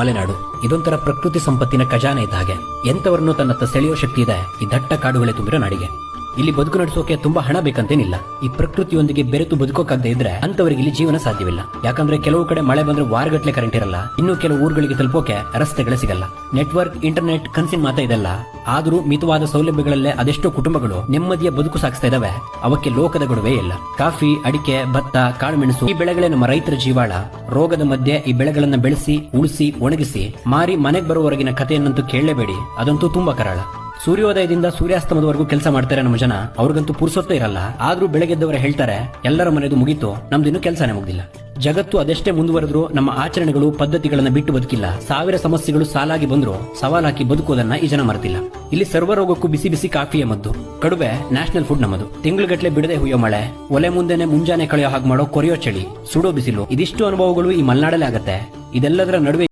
ಮಲೆನಾಡು. ಇದೊಂಥರ ಪ್ರಕೃತಿ ಸಂಪತ್ತಿನ ಖಜಾನೆ ಇದ್ದ ಹಾಗೆ. ಎಂತವರನ್ನು ತನ್ನತ್ತ ಸೆಳೆಯೋ ಶಕ್ತಿ ಇದೆ. ಈ ದಟ್ಟ ಕಾಡುಗಳೇ ತುಂಬಿರೋ ನಾಡಿಗೆ. ಇಲ್ಲಿ ಬದುಕು ನಡೆಸೋಕೆ ತುಂಬಾ ಹಣ ಬೇಕಂತೇನಿಲ್ಲ. ಈ ಪ್ರಕೃತಿಯೊಂದಿಗೆ ಬೆರೆತು ಬದುಕೋಕಾಗದೆ ಇದ್ರೆ ಅಂತವರಿಗೆ ಇಲ್ಲಿ ಜೀವನ ಸಾಧ್ಯವಿಲ್ಲ. ಯಾಕಂದ್ರೆ ಕೆಲವು ಕಡೆ ಮಳೆ ಬಂದ್ರೆ ವಾರಗಟ್ಲೆ ಕರೆಂಟ್ ಇರಲ್ಲ. ಇನ್ನು ಕೆಲವು ಊರುಗಳಿಗೆ ತಲುಪೋಕೆ ರಸ್ತೆಗಳೇ ಸಿಗಲ್ಲ. ನೆಟ್ವರ್ಕ್ ಇಂಟರ್ನೆಟ್ ಕನ್ಸಿನ್ ಮಾತಾ ಇದೆಲ್ಲ. ಆದರೂ ಮಿತವಾದ ಸೌಲಭ್ಯಗಳಲ್ಲೇ ಅದೆಷ್ಟೋ ಕುಟುಂಬಗಳು ನೆಮ್ಮದಿಯ ಬದುಕು ಸಾಗಿಸ್ತಾ ಇದಾವೆ. ಅವಕ್ಕೆ ಲೋಕದ ಗೊಡವೆ ಇಲ್ಲ. ಕಾಫಿ, ಅಡಿಕೆ, ಭತ್ತ, ಕಾಳುಮೆಣಸು ಈ ಬೆಳೆಗಳೇ ನಮ್ಮ ರೈತರ ಜೀವಾಳ. ರೋಗದ ಮಧ್ಯೆ ಈ ಬೆಳೆಗಳನ್ನ ಬೆಳೆಸಿ, ಉಳಿಸಿ, ಒಣಗಿಸಿ, ಮಾರಿ ಮನೆಗೆ ಬರುವವರೆಗಿನ ಕಥೆಯನ್ನಂತೂ ಕೇಳಲೇಬೇಡಿ. ಅದಂತೂ ತುಂಬಾ ಕರಾಳ. ಸೂರ್ಯೋದಯದಿಂದ ಸೂರ್ಯಾಸ್ತಮದವರೆಗೂ ಕೆಲಸ ಮಾಡ್ತಾರೆ ನಮ್ಮ ಜನ. ಅವ್ರಿಗಂತೂ ಪುರುಸೊತ್ತೇ ಇರಲ್ಲ. ಆದ್ರೂ ಬೆಳಗ್ಗೆದ್ದವರ ಹೇಳ್ತಾರೆ, ಎಲ್ಲರ ಮನೆದು ಮುಗೀತು ನಮ್ದು ಇನ್ನೂ ಕೆಲಸನೇ ಮುಗ್ದಿಲ್ಲ. ಜಗತ್ತು ಅದೆಷ್ಟೇ ಮುಂದುವರೆದ್ರು ನಮ್ಮ ಆಚರಣೆಗಳು, ಪದ್ಧತಿಗಳನ್ನ ಬಿಟ್ಟು ಬದುಕಿಲ್ಲ. ಸಾವಿರ ಸಮಸ್ಯೆಗಳು ಸಾಲಾಗಿ ಬಂದ್ರು ಸವಾಲಾಕಿ ಬದುಕೋದನ್ನ ಈ ಜನ ಮರೆತಿಲ್ಲ ಇಲ್ಲಿ ಸರ್ವರೋಗಕ್ಕೂ ಬಿಸಿ ಬಿಸಿ ಕಾಫಿಯ ಮದ್ದು. ಕಡುವೆ ನ್ಯಾಷನಲ್ ಫುಡ್ ನಮ್ಮದು ತಿಂಗಳುಗಟ್ಟಲೆ ಬಿಡದೆ ಹುಯ್ಯೋ ಮಳೆ, ಒಲೆ ಮುಂದೆನೆ ಮುಂಜಾನೆ ಕಳೆಯೋ ಹಾಗೆ ಮಾಡೋ ಕೊರೆಯೋ ಚಳಿ, ಸುಡೋ ಬಿಸಿಲು. ಇದಿಷ್ಟು ಅನುಭವಗಳು ಈ ಮಲೆನಾಡಲ್ಲೇ ಆಗತ್ತೆ. ಇದೆಲ್ಲದರ ನಡುವೆ